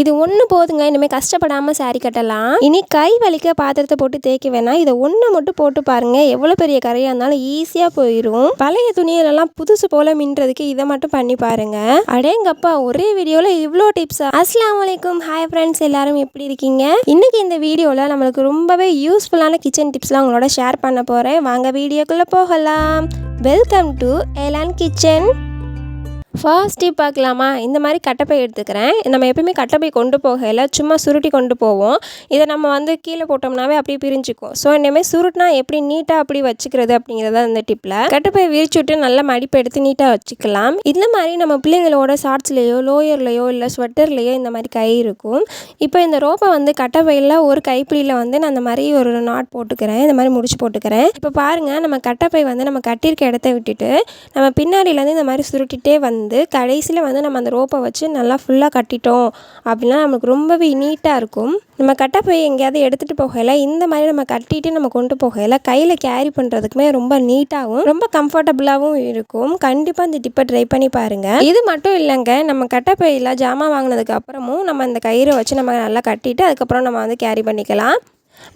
இது ஒன்று போதுங்க இனிமேல் கஷ்டப்படாமல் சாரி கட்டலாம். இனி கை வலிக்க பாத்திரத்தை போட்டு தேய்க்க வேணாம் இதை ஒன்று மட்டும் போட்டு பாருங்க எவ்வளோ பெரிய கரையாக இருந்தாலும் ஈஸியாக போயிடும் பழைய துணியிலெல்லாம் புதுசு போல மின்றதுக்கு இதை மட்டும் பண்ணி பாருங்க. அடேங்கப்பா ஒரே வீடியோவில் இவ்வளோ டிப்ஸா அஸ்லாம் வலைக்கும் ஹாய் ஃப்ரெண்ட்ஸ் எல்லாரும் எப்படி இருக்கீங்க? இன்னைக்கு இந்த வீடியோவில் நம்மளுக்கு ரொம்பவே யூஸ்ஃபுல்லான கிச்சன் டிப்ஸ்லாம் உங்களோட ஷேர் பண்ண போகிறேன் வாங்க வீடியோக்குள்ளே போகலாம். Welcome to Elon kitchen first tip பார்க்கலாமா? இந்த மாதிரி கட்டப்பை எடுத்துக்கிறேன். நம்ம எப்பயுமே கட்டப்பை கொண்டு போகையில் சும்மா சுருட்டி கொண்டு போவோம். இதை நம்ம வந்து கீழே போட்டோம்னாவே அப்படியே பிரிஞ்சுக்கும். ஸோ இனிமேல் சுருட்டினா எப்படி நீட்டாக அப்படி வச்சுக்கிறது அப்படிங்கிறத இந்த டிப்பில் கட்டப்பை விரிச்சு விட்டு நல்லா மடிப்பு எடுத்து நீட்டாக வச்சுக்கலாம். இந்த மாதிரி நம்ம பிள்ளைங்களோட ஷார்ட்ஸ்லேயோ லோயர்லேயோ இல்லை ஸ்வெட்டர்லேயோ இந்த மாதிரி கை இருக்கும். இப்போ இந்த ரோப்பை வந்து கட்டப்பையில் ஒரு கைப்பிடியில் வந்து நான் அந்த மாதிரி ஒரு நாட் போட்டுக்கிறேன். இந்த மாதிரி முடிச்சு போட்டுக்கிறேன். இப்போ பாருங்கள் நம்ம கட்டப்பை வந்து நம்ம கட்டியிருக்க இடத்த விட்டுட்டு நம்ம பின்னாடியிலேருந்து இந்த மாதிரி சுருட்டிகிட்டே வந்து வந்து கடைசியில் வந்து நம்ம அந்த ரோப்பை வச்சு நல்லா ஃபுல்லாக கட்டிட்டோம் அப்படின்னா நமக்கு ரொம்பவே நீட்டாக இருக்கும். நம்ம கட்டப்பை எங்கேயாவது எடுத்துகிட்டு போகல இந்த மாதிரி நம்ம கட்டிட்டு நம்ம கொண்டு போகல கையில் கேரி பண்ணுறதுக்குமே ரொம்ப நீட்டாகவும் ரொம்ப கம்ஃபர்டபுளாகவும் இருக்கும். கண்டிப்பாக இந்த டிப்பை ட்ரை பண்ணி பாருங்கள் இது மட்டும் இல்லைங்க நம்ம கட்டப்பையில் ஜாமான் வாங்கினதுக்கு அப்புறமும் நம்ம அந்த கயிறை வச்சு நம்ம நல்லா கட்டிட்டு அதுக்கப்புறம் நம்ம வந்து கேரி பண்ணிக்கலாம்.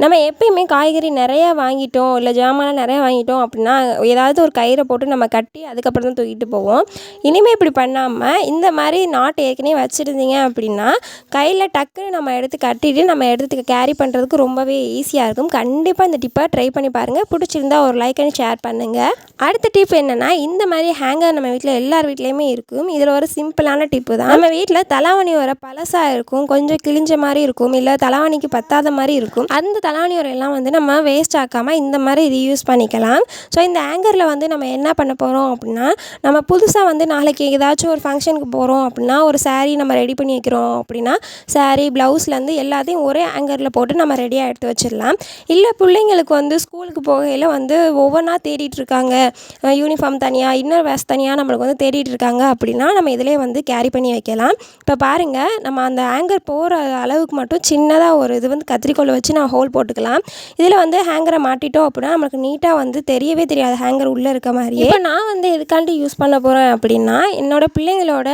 நம்ம எப்பயுமே காய்கறி நிறையா வாங்கிட்டோம் இல்லை ஜாமான்லாம் நிறையா வாங்கிட்டோம் அப்படின்னா ஏதாவது ஒரு கயிறை போட்டு நம்ம கட்டி அதுக்கப்புறம் தான் தூக்கிட்டு போவோம். இனிமேல் இப்படி பண்ணாமல் இந்த மாதிரி நாட்டு ஏற்கனவே வச்சுருந்தீங்க அப்படின்னா கையில் டக்குன்னு நம்ம எடுத்து கட்டிட்டு நம்ம எடுத்து கேரி பண்ணுறதுக்கு ரொம்பவே ஈஸியாக இருக்கும். கண்டிப்பாக இந்த டிப்பை ட்ரை பண்ணி பாருங்கள் பிடிச்சிருந்தா ஒரு லைக் அண்ட் ஷேர் பண்ணுங்கள் அடுத்த டிப் என்னென்னா இந்த மாதிரி ஹேங்கர் நம்ம வீட்டில் எல்லார் வீட்லேயுமே இருக்கும். இதில் ஒரு சிம்பிளான டிப்பு தான். நம்ம வீட்டில் தலாவணி வர பழசாக இருக்கும். கொஞ்சம் கிழிஞ்ச மாதிரி இருக்கும். இல்லை தலாவணிக்கு பத்தாத மாதிரி இருக்கும். அந்த தலாவணி உரையெல்லாம் வந்து நம்ம வேஸ்ட் ஆக்காமல் இந்த மாதிரி ரீயூஸ் பண்ணிக்கலாம். ஸோ இந்த ஆங்கரில் வந்து நம்ம என்ன பண்ண போகிறோம் அப்படின்னா நம்ம புதுசாக வந்து நாளைக்கு ஏதாச்சும் ஒரு ஃபங்க்ஷனுக்கு போகிறோம் அப்படின்னா ஒரு சாரீ நம்ம ரெடி பண்ணி வைக்கிறோம் அப்படின்னா சாரீ ப்ளவுஸ்லேருந்து எல்லாத்தையும் ஒரே ஆங்கரில் போட்டு நம்ம ரெடியாக எடுத்து வச்சிடலாம். இல்லை பிள்ளைங்களுக்கு வந்து ஸ்கூலுக்கு போகையில் வந்து ஒவ்வொன்றா தேடிட்டு இருக்காங்க. யூனிஃபார்ம் தனியாக இன்னர் வேஸ்ட் தனியாக நம்மளுக்கு வந்து தேடிட்டு இருக்காங்க அப்படின்னா நம்ம இதிலே வந்து கேரி பண்ணி வைக்கலாம். இப்போ பாருங்கள் நம்ம அந்த ஆங்கர் போகிற அளவுக்கு மட்டும் சின்னதாக ஒரு இது வந்து கத்திரிக்கோல் வச்சு நான் ஹோல் போட்டுக்கலாம். இதில் வந்து ஹேங்கரை மாட்டிட்டோம் அப்படின்னா நம்மளுக்கு நீட்டாக வந்து தெரியவே தெரியாது. ஹேங்கர் உள்ளே இருக்க மாதிரியே. இப்போ நான் வந்து எதுக்காண்டி யூஸ் பண்ண போகிறேன் அப்படின்னா என்னோட பிள்ளைங்களோட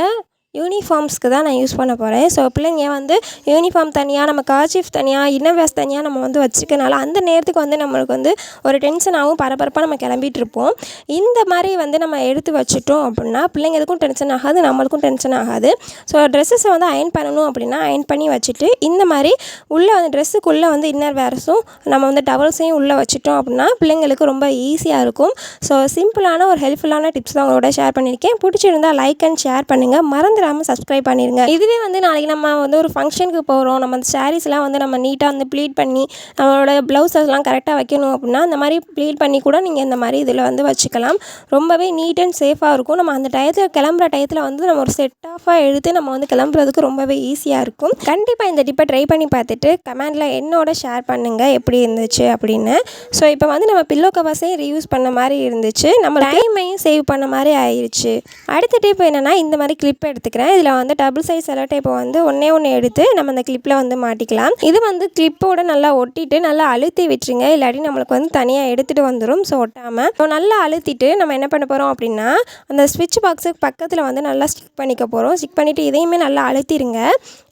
யூனிஃபார்ம்ஸ்க்கு தான் நான் யூஸ் பண்ண போகிறேன் ஸோ பிள்ளைங்க வந்து யூனிஃபார்ம் தனியாக நம்ம கார்ச்சீஃப் தனியாக இன்னர் வேஸ்ட் தனியாக நம்ம வந்து வச்சுக்கனால அந்த நேரத்துக்கு வந்து நம்மளுக்கு வந்து ஒரு டென்ஷனாகவும் பரபரப்பாக நம்ம கிளம்பிட்டு இருப்போம். இந்த மாதிரி வந்து நம்ம எடுத்து வச்சுட்டோம் அப்படின்னா பிள்ளைங்களுக்கும் டென்ஷன் ஆகாது நம்மளுக்கும் டென்ஷன் ஆகாது. ஸோ ட்ரெஸ்ஸஸை வந்து அயன் பண்ணணும் அப்படின்னா அயன் பண்ணி வச்சுட்டு இந்த மாதிரி உள்ளே வந்து ட்ரெஸ்ஸுக்குள்ளே வந்து இன்னர் வேர்ஸும் நம்ம வந்து டவல்ஸையும் உள்ளே வச்சுட்டோம் அப்படின்னா பிள்ளைங்களுக்கு ரொம்ப ஈஸியாக இருக்கும். ஸோ சிம்பிளான ஒரு ஹெல்ப்ஃபுல்லான டிப்ஸ் தான் உங்களோட ஷேர் பண்ணியிருக்கேன். பிடிச்சிருந்தா லைக் அண்ட் ஷேர் பண்ணுங்கள் மறந்து மறந்துடாமல் சப்ஸ்கிரைப் பண்ணிடுங்க இதுவே வந்து நாளைக்கு நம்ம வந்து ஒரு ஃபங்க்ஷனுக்கு போகிறோம் நம்ம அந்த சாரீஸ்லாம் வந்து நம்ம நீட்டாக வந்து ப்ளீட் பண்ணி நம்மளோட ப்ளவுஸஸ்லாம் கரெக்டாக வைக்கணும் அப்படின்னா அந்த மாதிரி ப்ளீட் பண்ணி கூட நீங்கள் இந்த மாதிரி இதில் வந்து வச்சுக்கலாம். ரொம்பவே நீட் அண்ட் சேஃபாக இருக்கும். நம்ம அந்த டயத்தில் கிளம்புற டயத்தில் வந்து நம்ம ஒரு செட் ஆஃபாக எடுத்து நம்ம வந்து கிளம்புறதுக்கு ரொம்பவே ஈஸியாக இருக்கும். கண்டிப்பாக இந்த டிப்பை ட்ரை பண்ணி பார்த்துட்டு கமெண்டில் என்னோட ஷேர் பண்ணுங்கள் எப்படி இருந்துச்சு அப்படின்னு. ஸோ இப்போ வந்து நம்ம பில்லோ கவர்ஸையும் ரீயூஸ் பண்ண மாதிரி இருந்துச்சு. நம்ம டைமையும் சேவ் பண்ண மாதிரி ஆயிடுச்சு அடுத்த டிப் என்னென்னா இந்த மாதிரி கிளிப் எடுத்துக்கிறேன் இதில் வந்து டபுள் சைஸ் செலோ டேப்பை வந்து ஒன்றே ஒன்று எடுத்து நம்ம அந்த கிளிப்பில் வந்து மாட்டிக்கலாம். இது வந்து கிளிப்போட நல்லா ஒட்டிட்டு நல்லா அழுத்தி விட்டுருங்க. இல்லாட்டி நம்மளுக்கு வந்து தனியாக எடுத்துகிட்டு வந்துடும் ஸோ ஒட்டாமல் ஸோ நல்லா அழுத்திட்டு நம்ம என்ன பண்ண போகிறோம் அப்படின்னா அந்த ஸ்விட்ச் பாக்ஸுக்கு பக்கத்தில் வந்து நல்லா ஸ்டிக் பண்ணிக்க போகிறோம் ஸ்டிக் பண்ணிவிட்டு இதையுமே நல்லா அழுத்திடுங்க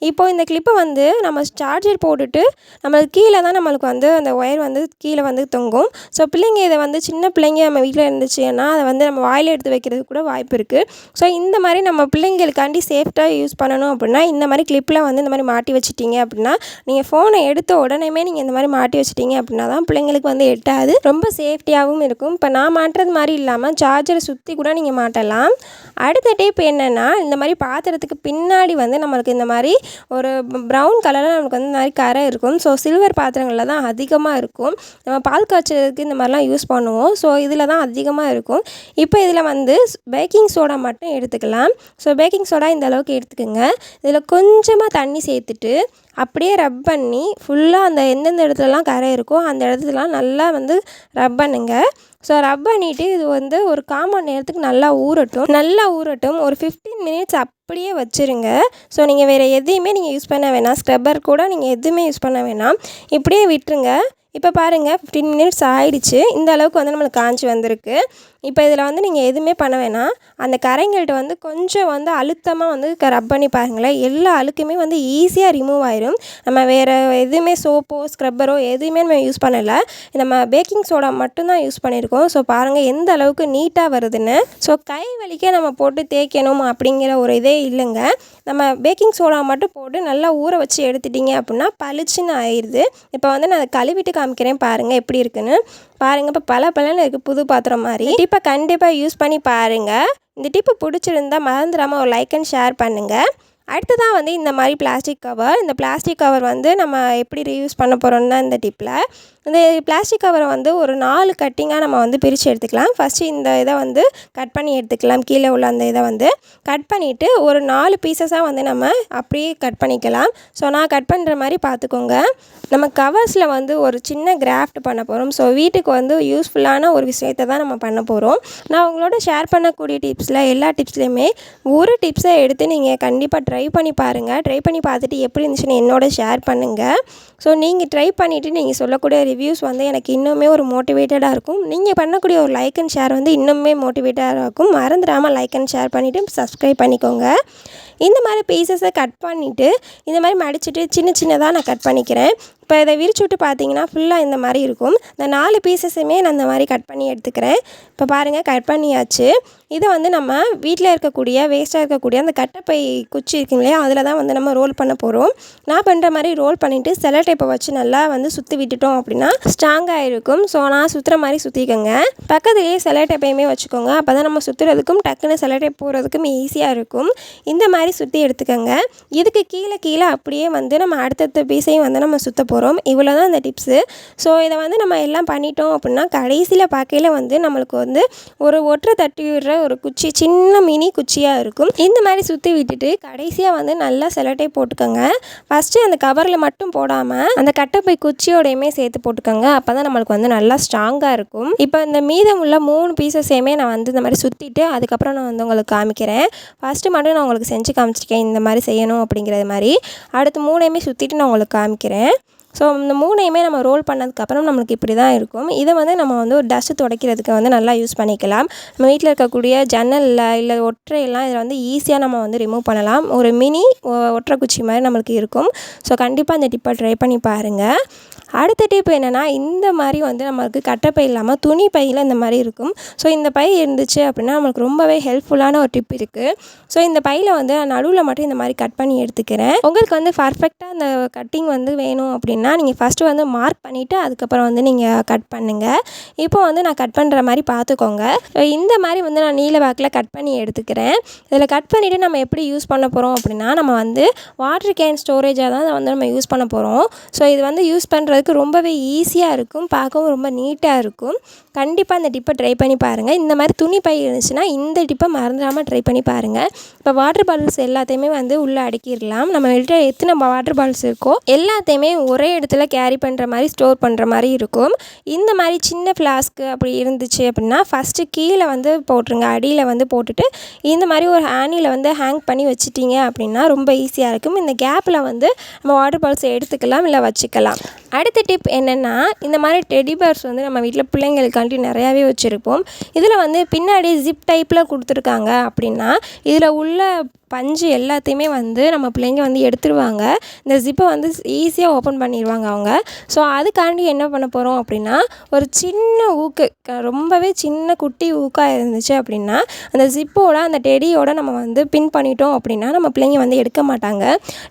இப்போ இந்த கிளிப்பை வந்து நம்ம சார்ஜர் போட்டுட்டு நம்மளுக்கு கீழே தான் நம்மளுக்கு வந்து அந்த ஒயர் வந்து கீழே வந்து தொங்கும். ஸோ பிள்ளைங்க இதை வந்து சின்ன பிள்ளைங்க நம்ம வீட்டில் இருந்துச்சுன்னா அதை வந்து நம்ம வாயில் எடுத்து வைக்கிறதுக்கு கூட வாய்ப்பு இருக்குது ஸோ இந்த மாதிரி நம்ம பிள்ளைங்களுக்காண்டி சேஃப்டாக யூஸ் பண்ணணும் அப்படின்னா இந்த மாதிரி கிளிப்பில் வந்து இந்த மாதிரி மாட்டி வச்சிட்டிங்க அப்படின்னா நீங்கள் ஃபோனை எடுத்த உடனேமே நீங்கள் இந்த மாதிரி மாட்டி வச்சுட்டீங்க அப்படின்னா தான் பிள்ளைங்களுக்கு வந்து எட்டாது. ரொம்ப சேஃப்டியாகவும் இருக்கும். இப்போ நான் மாட்டுறது மாதிரி இல்லாமல் சார்ஜரை சுற்றி கூட நீங்கள் மாட்டலாம். அடுத்த டிப் என்னென்னா இந்த மாதிரி பாத்திரத்துக்கு பின்னாடி வந்து நம்மளுக்கு இந்த மாதிரி ஒரு ப்ரௌன் கலரில் நமக்கு வந்து இந்த மாதிரி கரை இருக்கும். ஸோ சில்வர் பாத்திரங்களில் தான் அதிகமாக இருக்கும். நம்ம பால் காய்ச்சறதுக்கு இந்த மாதிரிலாம் யூஸ் பண்ணுவோம். ஸோ இதில் தான் அதிகமாக இருக்கும். இப்போ இதில் வந்து பேக்கிங் சோடா மட்டும் எடுத்துக்கலாம். ஸோ பேக்கிங் சோடா இந்த அளவுக்கு எடுத்துக்கோங்க. இதில் கொஞ்சமாக தண்ணி சேர்த்துட்டு அப்படியே ரப் பண்ணி ஃபுல்லாக அந்த எந்தெந்த இடத்துலலாம் கரை இருக்கோ அந்த இடத்துலலாம் நல்லா வந்து ரப் பண்ணுங்க. ஸோ ரப் பண்ணிவிட்டு இது வந்து ஒரு காமன் நேரத்துக்கு நல்லா ஊறட்டும். நல்லா ஊறட்டும். ஒரு ஃபிஃப்டீன் மினிட்ஸ் அப்படியே வச்சுருங்க. ஸோ நீங்கள் வேறு எதையுமே நீங்கள் யூஸ் பண்ண வேணாம். ஸ்க்ரப்பர் கூட நீங்கள் எதுவுமே யூஸ் பண்ண வேணாம். இப்படியே விட்டுருங்க. இப்போ பாருங்கள் ஃபிஃப்டீன் மினிட்ஸ் ஆயிடுச்சு. இந்த அளவுக்கு வந்து நம்மளுக்கு காஞ்சி வந்திருக்கு. இப்போ இதில் வந்து நீங்கள் எதுவுமே பண்ண வேணாம். அந்த கரைங்கள்கிட்ட வந்து கொஞ்சம் வந்து அழுத்தமாக வந்து ரப் பண்ணி பாருங்களேன். எல்லா அழுக்குமே வந்து ஈஸியாக ரிமூவ் ஆயிரும். நம்ம வேறு எதுவுமே சோப்போ ஸ்க்ரப்பரோ எதுவுமே நம்ம யூஸ் பண்ணலை. நம்ம பேக்கிங் சோடா மட்டும்தான் யூஸ் பண்ணியிருக்கோம். ஸோ பாருங்கள் எந்த அளவுக்கு நீட்டாக வருதுன்னு. ஸோ கை வலிக்க நம்ம போட்டு தேய்க்கணும் அப்படிங்கிற ஒரு இதே இல்லைங்க. நம்ம பேக்கிங் சோடா மட்டும் போட்டு நல்லா ஊற வச்சு எடுத்துட்டிங்க அப்படின்னா பளிச்சுன்னு ஆயிடுது. இப்போ வந்து நான் அதை கழுவிட்டு காமிக்கிறேன் பாருங்கள் எப்படி இருக்குன்னு. பாருங்கள் இப்போ பல பலன்னு இருக்குது புது பாத்திரம் மாதிரி. டிப்பை கண்டிப்பாக யூஸ் பண்ணி பாருங்கள் இந்த டிப்பு பிடிச்சிருந்தா மறந்துடாமல் ஒரு லைக் அண்ட் ஷேர் பண்ணுங்கள் அடுத்ததாக வந்து இந்த மாதிரி பிளாஸ்டிக் கவர் இந்த பிளாஸ்டிக் கவர் வந்து நம்ம எப்படி ரீயூஸ் பண்ண போகிறோம்னா இந்த டிப்பில் இந்த பிளாஸ்டிக் கவரை வந்து ஒரு நாலு கட்டிங்காக நம்ம வந்து பிரித்து எடுத்துக்கலாம். ஃபஸ்ட்டு இந்த இதை வந்து கட் பண்ணி எடுத்துக்கலாம். கீழே உள்ள அந்த இதை வந்து கட் பண்ணிவிட்டு ஒரு நாலு பீசஸாக வந்து நம்ம அப்படியே கட் பண்ணிக்கலாம். ஸோ நான் கட் பண்ணுற மாதிரி பார்த்துக்கோங்க. நம்ம கவர்ஸில் வந்து ஒரு சின்ன கிராஃப்ட் பண்ண போகிறோம் ஸோ வீட்டுக்கு வந்து யூஸ்ஃபுல்லான ஒரு விஷயத்தை தான் நம்ம பண்ண போகிறோம் நான் உங்களோட ஷேர் பண்ணக்கூடிய டிப்ஸில் எல்லா டிப்ஸ்லேயுமே ஒரு டிப்ஸை எடுத்து நீங்கள் கண்டிப்பாக ட்ரை பண்ணி பாருங்கள் ட்ரை பண்ணி பார்த்துட்டு எப்படி இருந்துச்சுன்னு என்னோட ஷேர் பண்ணுங்கள் ஸோ நீங்கள் ட்ரை பண்ணிவிட்டு நீங்கள் சொல்லக்கூடிய ரிவ்யூஸ் வந்து எனக்கு இன்னுமே ஒரு மோட்டிவேட்டடாக இருக்கும். நீங்கள் பண்ணக்கூடிய ஒரு லைக் அண்ட் ஷேர் வந்து இன்னுமே மோட்டிவேட்டடாக இருக்கும். மறந்துடாமல் லைக் அண்ட் ஷேர் பண்ணிவிட்டு சப்ஸ்கிரைப் பண்ணிக்கோங்க. இந்த மாதிரி பீசஸை கட் பண்ணிவிட்டு இந்த மாதிரி மடிச்சுட்டு சின்ன சின்னதாக நான் கட் பண்ணிக்கிறேன். இப்போ இதை விரிச்சு விட்டு பார்த்தீங்கன்னா ஃபுல்லாக இந்த மாதிரி இருக்கும். இந்த நாலு பீசஸுமே நான் இந்த மாதிரி கட் பண்ணி எடுத்துக்கிறேன். இப்போ பாருங்கள் கட் பண்ணியாச்சு. இதை வந்து நம்ம வீட்டில் இருக்கக்கூடிய வேஸ்ட்டாக இருக்கக்கூடிய அந்த கட்டைப்பை குச்சி இருக்கு இல்லையா அதில் தான் வந்து நம்ம ரோல் பண்ண போகிறோம் நான் பண்ணுற மாதிரி ரோல் பண்ணிவிட்டு செல டைப்பை வச்சு நல்லா வந்து சுற்றி விட்டுட்டோம் அப்படின்னா ஸ்ட்ராங்காக இருக்கும். ஸோ நான் சுற்றுற மாதிரி சுற்றிக்கோங்க பக்கத்துலேயே செல டைப்பையுமே வச்சுக்கோங்க. அப்போ தான் நம்ம சுற்றுறதுக்கும் டக்குன்னு செல டைப் போகிறதுக்கும் ஈஸியாக இருக்கும். இந்த மாதிரி சுற்றி எடுத்துக்கோங்க. இதுக்கு கீழே கீழே அப்படியே வந்து நம்ம அடுத்தடுத்த பீஸையும் வந்து நம்ம சுற்ற போகிறோம் இவ்வளோ தான் அந்த டிப்ஸு ஸோ இதை வந்து நம்ம எல்லாம் பண்ணிட்டோம் அப்படின்னா கடைசியில் பார்க்கையில் வந்து நம்மளுக்கு வந்து ஒரு ஒற்றை தட்டி விடுற ஒரு குச்சி சின்ன மினி குச்சியாக இருக்கும். இந்த மாதிரி சுற்றி விட்டுட்டு கடைசியாக வந்து நல்லா செலட்டை போட்டுக்கோங்க. ஃபஸ்ட்டு அந்த கவரில் மட்டும் போடாமல் அந்த கட்டப்பை குச்சியோடையுமே சேர்த்து போட்டுக்கோங்க. அப்போ தான் நம்மளுக்கு வந்து நல்லா ஸ்ட்ராங்காக இருக்கும். இப்போ இந்த மீதம் உள்ள மூணு பீசஸையுமே நான் வந்து இந்த மாதிரி சுற்றிட்டு அதுக்கப்புறம் நான் வந்து உங்களுக்கு காமிக்கிறேன். ஃபஸ்ட்டு மட்டும் நான் உங்களுக்கு செஞ்சு காமிச்சிருக்கேன். இந்த மாதிரி செய்யணும் அப்படிங்கிறது மாதிரி. அடுத்து மூணையுமே சுற்றிட்டு நான் உங்களுக்கு காமிக்கிறேன். ஸோ இந்த மூணையுமே நம்ம ரோல் பண்ணதுக்கப்புறம் நம்மளுக்கு இப்படி தான் இருக்கும். இதை வந்து நம்ம வந்து ஒரு டஸ்ட்டு துடைக்கிறதுக்கு வந்து நல்லா யூஸ் பண்ணிக்கலாம். நம்ம வீட்டில் இருக்கக்கூடிய ஜன்னலில் இல்லை ஒற்றையெல்லாம் இதில் வந்து ஈஸியாக நம்ம வந்து ரிமூவ் பண்ணலாம். ஒரு மினி ஒற்றை குச்சி மாதிரி நம்மளுக்கு இருக்கும். ஸோ கண்டிப்பாக அந்த டிப்பை ட்ரை பண்ணி பாருங்கள் அடுத்த டிப் என்னென்னா இந்த மாதிரி வந்து நம்மளுக்கு கட்டப்பை இல்லாமல் துணி பையில் இந்த மாதிரி இருக்கும். ஸோ இந்த பை இருந்துச்சு அப்படின்னா நம்மளுக்கு ரொம்பவே ஹெல்ப்ஃபுல்லான ஒரு டிப் இருக்குது ஸோ இந்த பையில் வந்து நான் நடுவில் மட்டும் இந்த மாதிரி கட் பண்ணி எடுத்துக்கிறேன். உங்களுக்கு வந்து பர்ஃபெக்டாக அந்த கட்டிங் வந்து வேணும் அப்படின்னா நீங்கள் ஃபஸ்ட்டு வந்து மார்க் பண்ணிவிட்டு அதுக்கப்புறம் வந்து நீங்கள் கட் பண்ணுங்கள் இப்போ வந்து நான் கட் பண்ணுற மாதிரி பார்த்துக்கோங்க இந்த மாதிரி வந்து நான் நீல வாக்கில் கட் பண்ணி எடுத்துக்கிறேன். இதில் கட் பண்ணிவிட்டு நம்ம எப்படி யூஸ் பண்ண போகிறோம் அப்படின்னா நம்ம வந்து வாட்டர் கேன் ஸ்டோரேஜாக தான் வந்து நம்ம யூஸ் பண்ண போகிறோம் ஸோ இது வந்து யூஸ் பண்ணுறதுக்கு ரொம்பவே ஈஸியாக இருக்கும். பார்க்கவும் ரொம்ப நீட்டாக இருக்கும். கண்டிப்பாக அந்த டிப்பை ட்ரை பண்ணி பாருங்கள் இந்த மாதிரி துணி பை இருந்துச்சுன்னா இந்த டிப்பை மறந்துடாமல் ட்ரை பண்ணி பாருங்கள் இப்போ வாட்டர் பாட்டில்ஸ் எல்லாத்தையுமே வந்து உள்ளே அடக்கிடலாம். நம்ம வீட்டில் எத்தனை வாட்டர் பாட்டில்ஸ் இருக்கோ எல்லாத்தையுமே ஒரே இடத்துல கேரி பண்ணுற மாதிரி ஸ்டோர் பண்ணுற மாதிரி இருக்கும். இந்த மாதிரி சின்ன ஃப்ளாஸ்க்கு அப்படி இருந்துச்சு அப்படின்னா ஃபஸ்ட்டு கீழே வந்து போட்டுருங்க. அடியில் வந்து போட்டுட்டு இந்த மாதிரி ஒரு ஹேனியில் வந்து ஹேங் பண்ணி வச்சிட்டிங்க அப்படின்னா ரொம்ப ஈஸியாக இருக்கும். இந்த கேப்பில் வந்து நம்ம வாட்டர் பால்ஸை எடுத்துக்கலாம் இல்லை வச்சுக்கலாம். அடுத்த டிப் என்னென்னா இந்த மாதிரி டெடி பேர்ஸ் வந்து நம்ம வீட்டில் பிள்ளைங்களுக்கு பிள்ளைங்களுக்காண்டி நிறையாவே வச்சுருப்போம். இதில் வந்து பின்னாடி ஜிப் டைப்பில் கொடுத்துருக்காங்க அப்படின்னா இதில் உள்ள பஞ்சு எல்லாத்தையுமே வந்து நம்ம பிள்ளைங்க வந்து எடுத்துருவாங்க. இந்த ஜிப்பை வந்து ஈஸியாக ஓப்பன் பண்ணிடுவாங்க அவங்க. ஸோ அதுக்காண்டி என்ன பண்ண போகிறோம் அப்படின்னா ஒரு சின்ன ஊக்கு க- ரொம்பவே சின்ன குட்டி ஊக்காக இருந்துச்சு அப்படின்னா அந்த ஜிப்போட அந்த டெடியோட நம்ம வந்து பின் பண்ணிட்டோம் அப்படின்னா நம்ம பிள்ளைங்க வந்து எடுக்க மாட்டாங்க.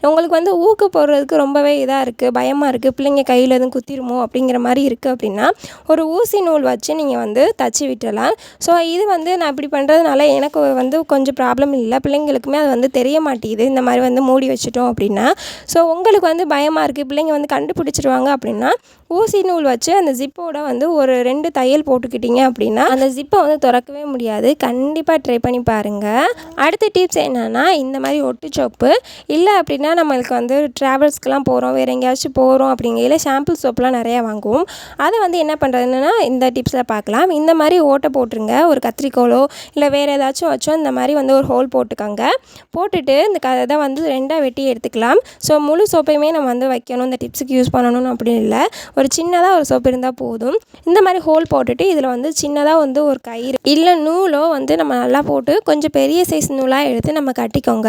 உங்களுக்கு வந்து ஊக்கு போடுறதுக்கு ரொம்பவே இதாக இருக்குது பயமாக இருக்குது பிள்ளைங்க கையில் எதுவும் குத்திருமோ அப்படிங்கிற மாதிரி இருக்குது அப்படின்னா ஒரு ஊசி நூல் வச்சு நீங்கள் வந்து தச்சு விட்டுடலாம் ஸோ இது வந்து நான் இப்படி பண்ணுறதுனால எனக்கு வந்து கொஞ்சம் ப்ராப்ளம் இல்லை பிள்ளைங்களுக்குமே அது வந்து தெரிய மாட்டேங்குது இந்த மாதிரி வந்து மூடி வச்சுட்டோம் அப்படின்னா. ஸோ உங்களுக்கு வந்து பயமாக இருக்குது பிள்ளைங்க வந்து கண்டுபிடிச்சிருவாங்க அப்படின்னா ஊசி நூல் வச்சு அந்த ஜிப்போட வந்து ஒரு ரெண்டு தையல் போட்டுக்கிட்டீங்க அப்படின்னா அந்த ஜிப்பை வந்து திறக்கவே முடியாது. கண்டிப்பாக ட்ரை பண்ணி பாருங்கள் அடுத்த டிப்ஸ் என்னென்னா இந்த மாதிரி ஒட்டு சோப்பு இல்லை அப்படின்னா நம்மளுக்கு வந்து ட்ராவல்ஸ்க்கெலாம் போகிறோம் வேறு எங்கேயாச்சும் போகிறோம் அப்படிங்கையில் ஷாம்பிள் சோப்லாம் நிறையா வாங்குவோம். அதை வந்து என்ன பண்ணுறதுன்னா இந்த டிப்ஸில் பார்க்கலாம். இந்த மாதிரி ஓட்டை போட்டுருங்க. ஒரு கத்திரிக்கோலோ இல்லை வேறு ஏதாச்சும் வச்சோ இந்த மாதிரி வந்து ஒரு ஹோல் போட்டுக்கோங்க. போட்டுட்டு இந்த கதை தான் வந்து ரெண்டாக வெட்டி எடுத்துக்கலாம். ஸோ முழு சோப்பையுமே நம்ம வந்து வைக்கணும். இந்த டிப்ஸுக்கு யூஸ் பண்ணணும்னு அப்படின்னு இல்லை. ஒரு சின்னதாக ஒரு சோப்பு இருந்தால் போதும். இந்த மாதிரி ஹோல் போட்டுட்டு இதில் வந்து சின்னதாக வந்து ஒரு கயிறு இல்லை நூலோ வந்து நம்ம நல்லா போட்டு கொஞ்சம் பெரிய சைஸ் நூலாக எடுத்து நம்ம கட்டிக்கோங்க.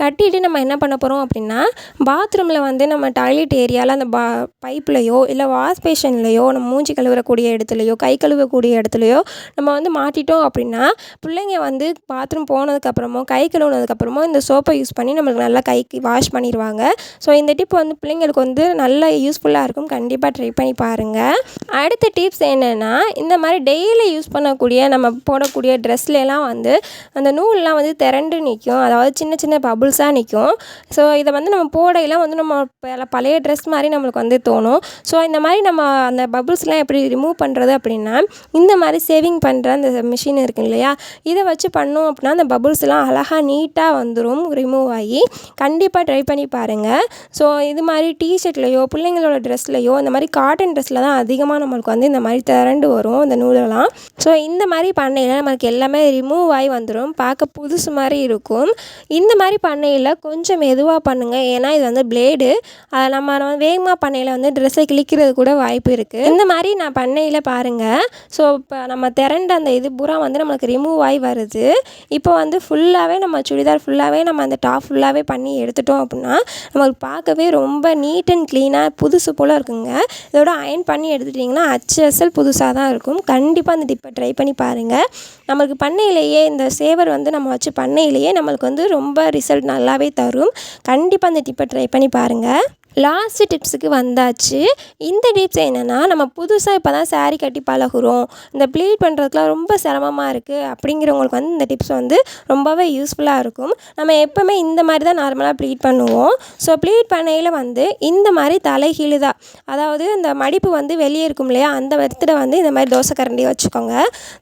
கட்டிட்டு நம்ம என்ன பண்ண போகிறோம் அப்படின்னா பாத்ரூமில் வந்து நம்ம டாய்லெட் ஏரியாவில் அந்த பா பைப்லையோ இல்லை வாஷ் பேஷன்லையோ நம்ம மூஞ்சி கழுவுறக்கூடிய இடத்துலையோ கை கழுவக்கூடிய இடத்துலையோ நம்ம வந்து மாட்டிட்டோம் அப்படின்னா பிள்ளைங்க வந்து பாத்ரூம் போனதுக்கப்புறமோ கை கழுவுனதுக்கப்புறமோ இந்த சோப்பை யூஸ் பண்ணி நம்மளுக்கு நல்லா கைக்கு வாஷ் பண்ணிடுவாங்க ஸோ இந்த டிப் வந்து பிள்ளைங்களுக்கு வந்து நல்ல யூஸ்ஃபுல்லாக இருக்கும். கண்டிப்பாக ட்ரை ட்ரை பண்ணி பாருங்கள் அடுத்த டிப்ஸ் என்னென்னா இந்த மாதிரி டெய்லி யூஸ் பண்ணக்கூடிய நம்ம போடக்கூடிய ட்ரெஸ்லாம் வந்து அந்த நூல்லாம் வந்து திரண்டு நிற்கும் அதாவது சின்ன சின்ன பபுள்ஸாக நிற்கும் ஸோ இதை வந்து நம்ம போடையெல்லாம் வந்து நம்ம பல- பழைய ட்ரெஸ் மாதிரி நம்மளுக்கு வந்து தோணும். ஸோ இந்த மாதிரி நம்ம அந்த பபுள்ஸ்லாம் எப்படி ரிமூவ் பண்ணுறது அப்படின்னா இந்த மாதிரி சேவிங் பண்ணுற அந்த மிஷின் இருக்கு இல்லையா? இதை வச்சு பண்ணோம் அப்படின்னா அந்த பபுள்ஸ்லாம் அழகாக நீட்டாக வந்துடும் ரிமூவ் ஆகி கண்டிப்பாக ட்ரை பண்ணி பாருங்கள் ஸோ இது மாதிரி டிஷர்ட்லேயோ பிள்ளைங்களோட ட்ரெஸ்லையோ இந்த மாதிரி காட்டன் ட்ரெஸ்ஸில் தான் அதிகமாக நம்மளுக்கு வந்து இந்த மாதிரி திரண்டு வரும் இந்த நூலெல்லாம். ஸோ இந்த மாதிரி பண்ணையில் நமக்கு எல்லாமே ரிமூவ் ஆகி வந்துடும் பார்க்க புதுசு மாதிரி இருக்கும். இந்த மாதிரி பண்ணையில் கொஞ்சம் மெதுவாக பண்ணுங்கள் ஏன்னா இது வந்து பிளேடு அதை நம்ம நம்ம வேகமாக பண்ணையில் வந்து ட்ரெஸ்ஸை கிழிக்கிறது கூட வாய்ப்பு இருக்குது இந்த மாதிரி நான் பண்ணையில் பாருங்கள் ஸோ இப்போ நம்ம திரண்ட அந்த இது பூரா வந்து நம்மளுக்கு ரிமூவ் ஆகி வருது. இப்போ வந்து ஃபுல்லாகவே நம்ம சுடிதார் ஃபுல்லாகவே நம்ம அந்த டாப் ஃபுல்லாகவே பண்ணி எடுத்துட்டோம் அப்படின்னா நம்மளுக்கு பார்க்கவே ரொம்ப நீட் அண்ட் க்ளீனாக புதுசு போல் இருக்குங்க. இதோட அயன் பண்ணி எடுத்துட்டிங்கன்னா அச்சு அசல் புதுசாக தான் இருக்கும். கண்டிப்பாக அந்த டிப்பை ட்ரை பண்ணி பாருங்கள் நம்மளுக்கு பண்ணையிலேயே இந்த சேவர் வந்து நம்ம வச்சு பண்ணையிலேயே நம்மளுக்கு வந்து ரொம்ப ரிசல்ட் நல்லாவே தரும். கண்டிப்பாக அந்த டிப்பை ட்ரை பண்ணி பாருங்கள் லாஸ்ட் டிப்ஸுக்கு வந்தாச்சு. இந்த டிப்ஸ் என்னென்னா நம்ம புதுசாக இப்போ தான் சாரீ கட்டி பழகுறோம். இந்த ப்ளீட் பண்ணுறதுக்குலாம் ரொம்ப சிரமமாக இருக்குது அப்படிங்கிறவங்களுக்கு வந்து இந்த டிப்ஸ் வந்து ரொம்பவே யூஸ்ஃபுல்லாக இருக்கும். நம்ம எப்போவுமே இந்த மாதிரி தான் நார்மலாக ப்ளீட் பண்ணுவோம். ஸோ ப்ளீட் பண்ணையில் வந்து இந்த மாதிரி தலைகீழு அதாவது இந்த மடிப்பு வந்து வெளியே இருக்கும் இல்லையா அந்த இடத்துல வந்து இந்த மாதிரி தோசை கரண்டி வச்சுக்கோங்க.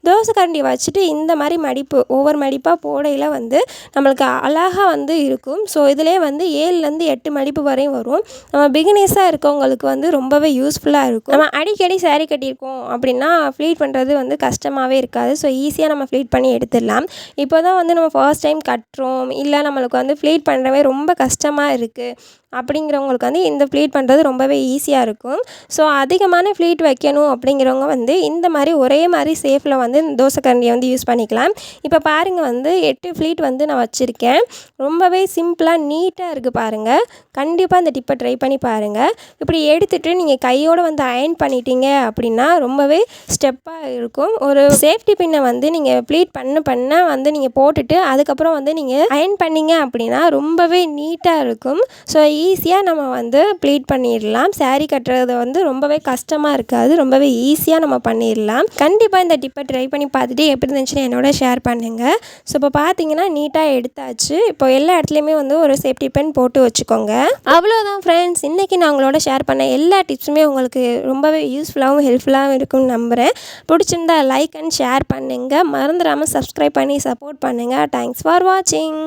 தோசை கரண்டி வச்சுட்டு இந்த மாதிரி மடிப்பு ஒவ்வொரு மடிப்பாக போடையில் வந்து நம்மளுக்கு அழகாக வந்து இருக்கும். ஸோ இதிலே வந்து ஏழுலேருந்து எட்டு மடிப்பு வரையும் வரும். நம்ம பிகினர்ஸாக இருக்கவங்களுக்கு வந்து ரொம்பவே யூஸ்ஃபுல்லாக இருக்கும். நம்ம அடிக்கடி சேரீ கட்டியிருக்கோம் அப்படின்னா ஃப்ளீட் பண்ணுறது வந்து கஷ்டமாகவே இருக்காது. ஸோ ஈஸியாக நம்ம ஃப்ளீட் பண்ணி எடுத்துடலாம். இப்போ தான் வந்து நம்ம ஃபர்ஸ்ட் டைம் கட்டுறோம். இல்லை நம்மளுக்கு வந்து ஃப்ளீட் பண்ணுறவே ரொம்ப கஷ்டமாக இருக்குது அப்படிங்கிறவங்களுக்கு வந்து இந்த ஃப்ளீட் பண்ணுறது ரொம்பவே ஈஸியாக இருக்கும். ஸோ அதிகமான ஃப்ளீட் வைக்கணும் அப்படிங்கிறவங்க வந்து இந்த மாதிரி ஒரே மாதிரி சேஃபில் வந்து இந்த தோசைக்கரண்டியை வந்து யூஸ் பண்ணிக்கலாம். இப்போ பாருங்கள் வந்து எட்டு ஃப்ளீட் வந்து நான் வச்சுருக்கேன். ரொம்பவே சிம்பிளாக நீட்டாக இருக்குது பாருங்கள் கண்டிப்பாக இந்த டிப்பை ட்ரை பண்ணி பாருங்கள் இப்படி எடுத்துகிட்டு நீங்கள் கையோடு வந்து அயன் பண்ணிட்டீங்க அப்படின்னா ரொம்பவே ஸ்டெப்பாக இருக்கும். ஒரு சேஃப்டி பின்னை வந்து நீங்கள் ப்ளீட் பண்ண பண்ண வந்து நீங்கள் போட்டுட்டு அதுக்கப்புறம் வந்து நீங்கள் அயன் பண்ணிங்க அப்படின்னா ரொம்பவே நீட்டாக இருக்கும். ஸோ ஈஸியாக நம்ம வந்து ப்ளீட் பண்ணிடலாம். சாரீ கட்டுறது வந்து ரொம்பவே கஷ்டமாக இருக்காது. ரொம்பவே ஈஸியாக நம்ம பண்ணிடலாம். கண்டிப்பாக இந்த டிப்பை ட்ரை பண்ணி பார்த்துட்டு எப்படி இருந்துச்சுன்னு என்னோட ஷேர் பண்ணுங்கள் ஸோ இப்போ பார்த்தீங்கன்னா நீட்டாக எடுத்தாச்சு. இப்போ எல்லா இடத்துலையுமே வந்து ஒரு சேஃப்டி பென் போட்டு வச்சுக்கோங்க. அவ்வளோதான் ஃப்ரெண்ட்ஸ் இன்றைக்கி நான் உங்களோட ஷேர் பண்ண எல்லா டிப்ஸுமே உங்களுக்கு ரொம்பவே யூஸ்ஃபுல்லாகவும் ஹெல்ப்ஃபுல்லாகவும் இருக்கும்னு நம்புகிறேன் பிடிச்சிருந்தா லைக் அண்ட் ஷேர் பண்ணுங்கள் மறந்துடாமல் சப்ஸ்கிரைப் பண்ணி சப்போர்ட் பண்ணுங்கள் தேங்க்ஸ் ஃபார் வாட்சிங்